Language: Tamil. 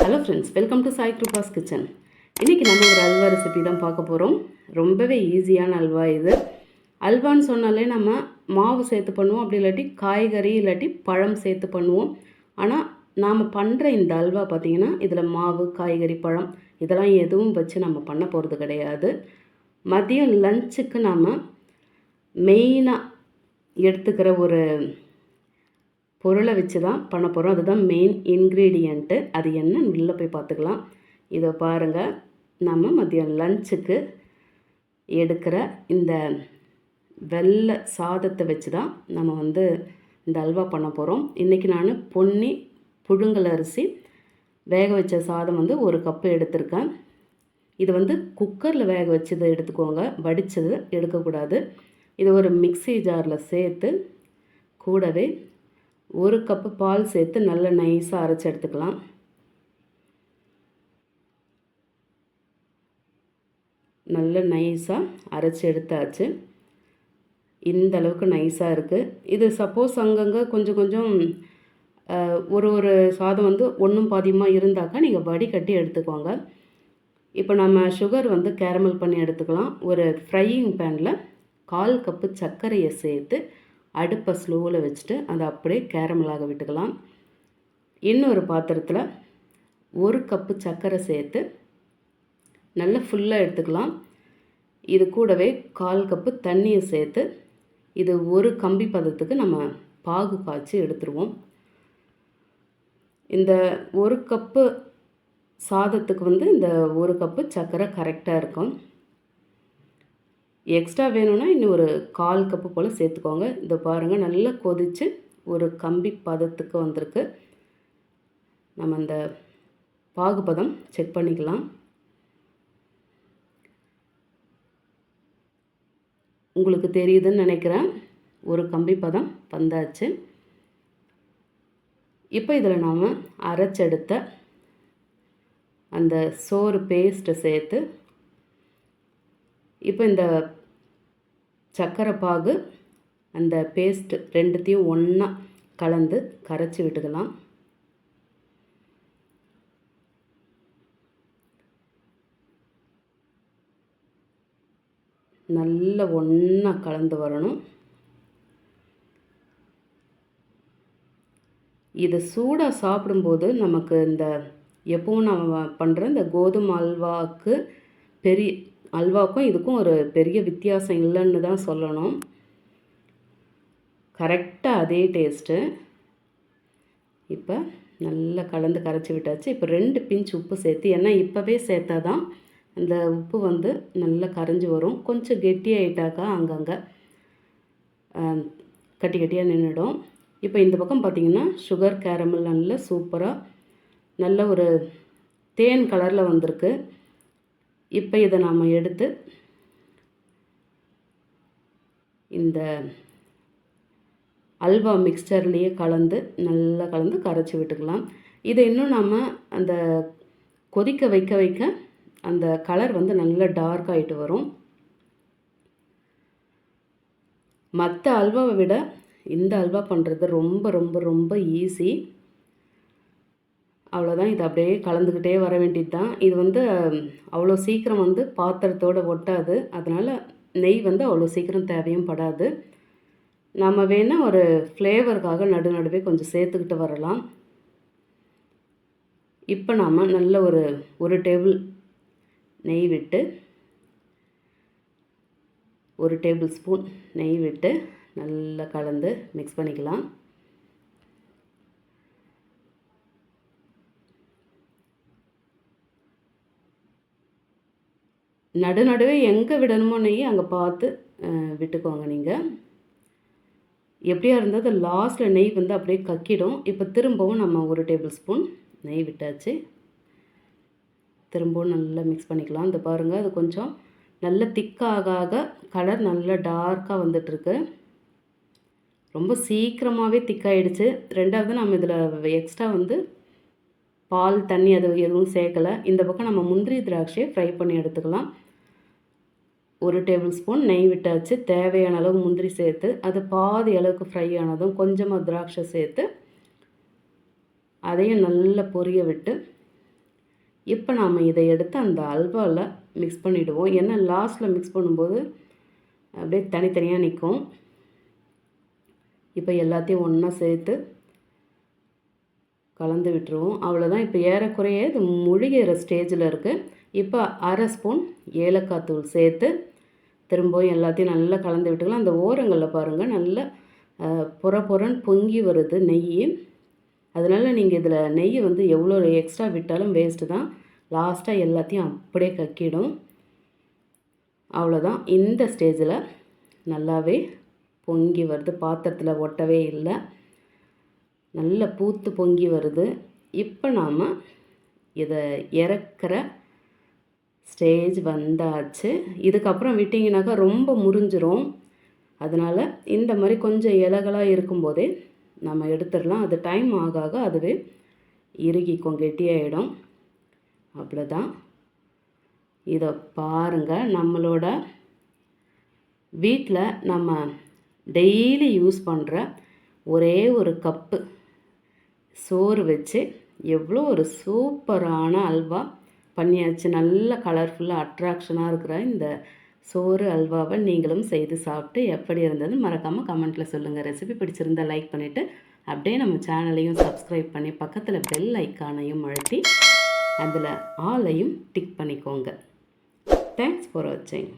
Hello friends welcome to Sai Kripa's kitchen இன்றைக்கி நம்ம ஒரு அல்வா ரெசிபி தான் பார்க்க போகிறோம் ரொம்பவே ஈஸியான அல்வா இது. அல்வான்னு சொன்னாலே நம்ம மாவு சேர்த்து பண்ணுவோம் அப்படி இல்லாட்டி காய்கறி இல்லாட்டி பழம் சேர்த்து பண்ணுவோம். ஆனால் நாம் பண்ணுற இந்த அல்வா பார்த்திங்கன்னா இதில் மாவு காய்கறி பழம் இதெல்லாம் எதுவும் வச்சு நம்ம பண்ண போகிறது கிடையாது. மதியம் லஞ்சுக்கு நாம் மெயினாக எடுத்துக்கிற ஒரு பொருளை வச்சு தான் பண்ண போகிறோம் அதுதான் மெயின் இன்க்ரீடியண்ட்டு அது என்னன்னு உள்ளே போய் பார்த்துக்கலாம். இதை பாருங்கள் நம்ம மதியம் லஞ்சுக்கு எடுக்கிற இந்த வெள்ளை சாதத்தை வச்சு தான் நம்ம வந்து இந்த அல்வா பண்ண போகிறோம் இன்றைக்கி நான் பொன்னி புழுங்கல் அரிசி வேக வச்ச சாதம் வந்து ஒரு கப்பு எடுத்திருக்கேன். இது வந்து குக்கரில் வேக வச்சது எடுத்துக்கோங்க. வடித்தது எடுக்கக்கூடாது. இது ஒரு மிக்ஸி ஜாரில் சேர்த்து கூடவே ஒரு கப்பு பால் சேர்த்து நல்ல நைஸாக அரைச்சி எடுத்துக்கலாம். நல்ல நைஸாக அரைச்சி எடுத்தாச்சு. இந்த அளவுக்கு நைஸாக இருக்குது இது சப்போஸ் அங்கங்கே கொஞ்சம் கொஞ்சம் ஒரு ஒரு சாதம் வந்து ஒன்றும் பாதியமாக இருந்தாக்கா நீங்கள் வடிகட்டி எடுத்துக்கோங்க. இப்போ நம்ம சுகர் வந்து கேரமல் பண்ணி எடுத்துக்கலாம். ஒரு ஃப்ரையிங் பேனில் கால் கப்பு சர்க்கரையை சேர்த்து அடுப்பை ஸ்லோவில் வச்சுட்டு அதை அப்படியே கேரமலாக விட்டுக்கலாம். இன்னொரு பாத்திரத்தில் ஒரு கப்பு சர்க்கரை சேர்த்து நல்லா ஃபுல்லாக எடுத்துக்கலாம். இது கூடவே கால் கப்பு தண்ணியை சேர்த்து இது ஒரு கம்பி பதத்துக்கு நம்ம பாகு காய்ச்சி எடுத்துருவோம். இந்த ஒரு கப்பு சாதத்துக்கு வந்து இந்த ஒரு கப்பு சர்க்கரை கரெக்டாக இருக்கும். எக்ஸ்ட்ரா வேணும்னா இன்னும் ஒரு கால் கப்பு போல் சேர்த்துக்கோங்க. இதை பாருங்கள் நல்லா கொதித்து ஒரு கம்பி பதத்துக்கு வந்திருக்கு. நம்ம அந்த பாகுபதம் செக் பண்ணிக்கலாம். உங்களுக்கு தெரியுதுன்னு நினைக்கிறேன். ஒரு கம்பி பதம் வந்தாச்சு. இப்போ இதில் நாம் அரைச்செடுத்த அந்த சோறு பேஸ்ட்டை சேர்த்து இப்போ இந்த சர்க்கரை பாகு அந்த பேஸ்ட் ரெண்டுத்தையும் ஒன்றா கலந்து கரைச்சி விட்டுக்கலாம். நல்ல ஒன்றா கலந்து வரணும். இதை சூடாக சாப்பிடும்போது நமக்கு இந்த எப்பவும் நம்ம பண்ணுற இந்த கோதுமை அல்வாவுக்கு பெரிய அல்வாவுக்கும் இதுக்கும் ஒரு பெரிய வித்தியாசம் இல்லைன்னு தான் சொல்லணும். கரெக்டாக அதே டேஸ்ட்டு. இப்போ நல்லா கலந்து கரைச்சி விட்டாச்சு. இப்போ ரெண்டு பிஞ்ச் உப்பு சேர்த்து ஏன்னா இப்போவே சேர்த்தா தான் அந்த உப்பு வந்து நல்லா கரைஞ்சி வரும். கொஞ்சம் கெட்டியாகிட்டாக்கா அங்கங்கே கட்டி கட்டியாக நின்றுடும் இப்போ இந்த பக்கம் பார்த்திங்கன்னா சுகர் கேரமல் நல்ல சூப்பராக நல்ல ஒரு தேன் கலரில் வந்திருக்கு. இப்போ இதை நாம் எடுத்து இந்த அல்வா மிக்சர்லேயே கலந்து நல்லா கலந்து கரைச்சி விட்டுக்கலாம். இதை இன்னும் நம்ம அந்த கொதிக்க வைக்க வைக்க அந்த கலர் வந்து நல்லா டார்க் ஆகிட்டு வரும். மற்ற அல்வாவை விட இந்த அல்வா பண்ணுறது ரொம்ப ரொம்ப ரொம்ப ஈஸி அவ்வளோதான் இது அப்படியே கலந்துக்கிட்டே வர வேண்டியது தான் இது வந்து அவ்வளோ சீக்கிரம் வந்து பாத்திரத்தோடு ஒட்டாது. அதனால் நெய் வந்து அவ்வளோ சீக்கிரம் தேவையும் படாது. நம்ம வேணால் ஒரு ஃப்ளேவருக்காக நடு நடுவே கொஞ்சம் சேர்த்துக்கிட்டு வரலாம். இப்போ நாம் நல்ல ஒரு ஒரு டேபிள் நெய் விட்டு ஒரு டேபிள் ஸ்பூன் நெய் விட்டு நல்லா கலந்து மிக்ஸ் பண்ணிக்கலாம். நடு நடுவே எங்கே விடணுமோ நெய் அங்கே பார்த்து விட்டுக்கோங்க நீங்கள் எப்படியா இருந்தது லாஸ்ட்டில் நெய் வந்து அப்படியே கக்கிடும். இப்போ திரும்பவும் நம்ம ஒரு டேபிள் ஸ்பூன் நெய் விட்டாச்சு. திரும்பவும் நல்லா மிக்ஸ் பண்ணிக்கலாம். இந்த பாருங்கள் அது கொஞ்சம் நல்ல திக்காக ஆக கலர் நல்லா டார்க்காக வந்துட்டுருக்கு. ரொம்ப சீக்கிரமாகவே திக்காயிடுச்சு ரெண்டாவது நம்ம இதில் எக்ஸ்ட்ரா வந்து பால் தண்ணி அது எதுவும் சேர்க்கலை. இந்த பக்கம் நம்ம முந்திரி திராட்சையை ஃப்ரை பண்ணி எடுத்துக்கலாம். ஒரு டேபிள் ஸ்பூன் நெய் விட்டாச்சு. தேவையான அளவு முந்திரி சேர்த்து அது பாதி அளவுக்கு ஃப்ரை ஆனதும் கொஞ்சமாக திராட்சை சேர்த்து அதையும் நல்லா பொரிய விட்டு இப்போ நாம் இதை எடுத்து அந்த அல்வாவில் மிக்ஸ் பண்ணிவிடுவோம் ஏன்னா லாஸ்ட்டில் மிக்ஸ் பண்ணும்போது அப்படியே தனித்தனியாக நிற்கும். இப்போ எல்லாத்தையும் ஒன்றா சேர்த்து கலந்து விட்டுருவோம். அவ்வளோதான் இப்போ ஏறக்குறைய இது முழுகிற ஸ்டேஜில் இருக்குது இப்போ அரை ஸ்பூன் ஏலக்காய் தூள் சேர்த்து திரும்பவும் எல்லாத்தையும் நல்லா கலந்து விட்டுக்கலாம். அந்த ஓரங்களில் பாருங்கள் நல்லா புற புறன்னு பொங்கி வருது நெய். அதனால் நீங்கள் இதில் நெய் வந்து எவ்வளோ எக்ஸ்ட்ரா விட்டாலும் வேஸ்ட்டு தான். லாஸ்ட்டாக எல்லாத்தையும் அப்படியே கக்கிடும். அவ்வளோதான் இந்த ஸ்டேஜில் நல்லாவே பொங்கி வருது. பாத்திரத்தில் ஒட்டவே இல்லை. நல்ல பூத்து பொங்கி வருது. இப்போ நாம் இதை இறக்குற ஸ்டேஜ் வந்தாச்சு. இதுக்கப்புறம் விட்டிங்கனாக்கா ரொம்ப முறிஞ்சிரும். அதனால் இந்த மாதிரி கொஞ்சம் இலகலாக இருக்கும்போதே நம்ம எடுத்துடலாம். அது டைம் ஆக ஆக அதுவே இறுகிக்கும் கெட்டியாயிடும். அவ்வளோதான் இதை பாருங்கள் நம்மளோட வீட்டில் நம்ம டெய்லி யூஸ் பண்ணுற ஒரே ஒரு கப்பு சோறு வச்சு எவ்வளோ ஒரு சூப்பரான அல்வா பண்ணியாச்சு. நல்ல கலர்ஃபுல்லாக அட்ராக்ஷனாக இருக்கிற இந்த சோறு அல்வாவை நீங்களும் செய்து சாப்பிட்டு எப்படி இருந்தது மறக்காமல் கமெண்ட்டில் சொல்லுங்கள் ரெசிபி பிடிச்சிருந்தா லைக் பண்ணிவிட்டு அப்படியே நம்ம சேனலையும் சப்ஸ்கிரைப் பண்ணி பக்கத்தில் பெல் ஐக்கானையும் அழுத்தி அதில் ஆலையும் டிக் பண்ணிக்கோங்க. தேங்க்ஸ் ஃபார் வாட்சிங்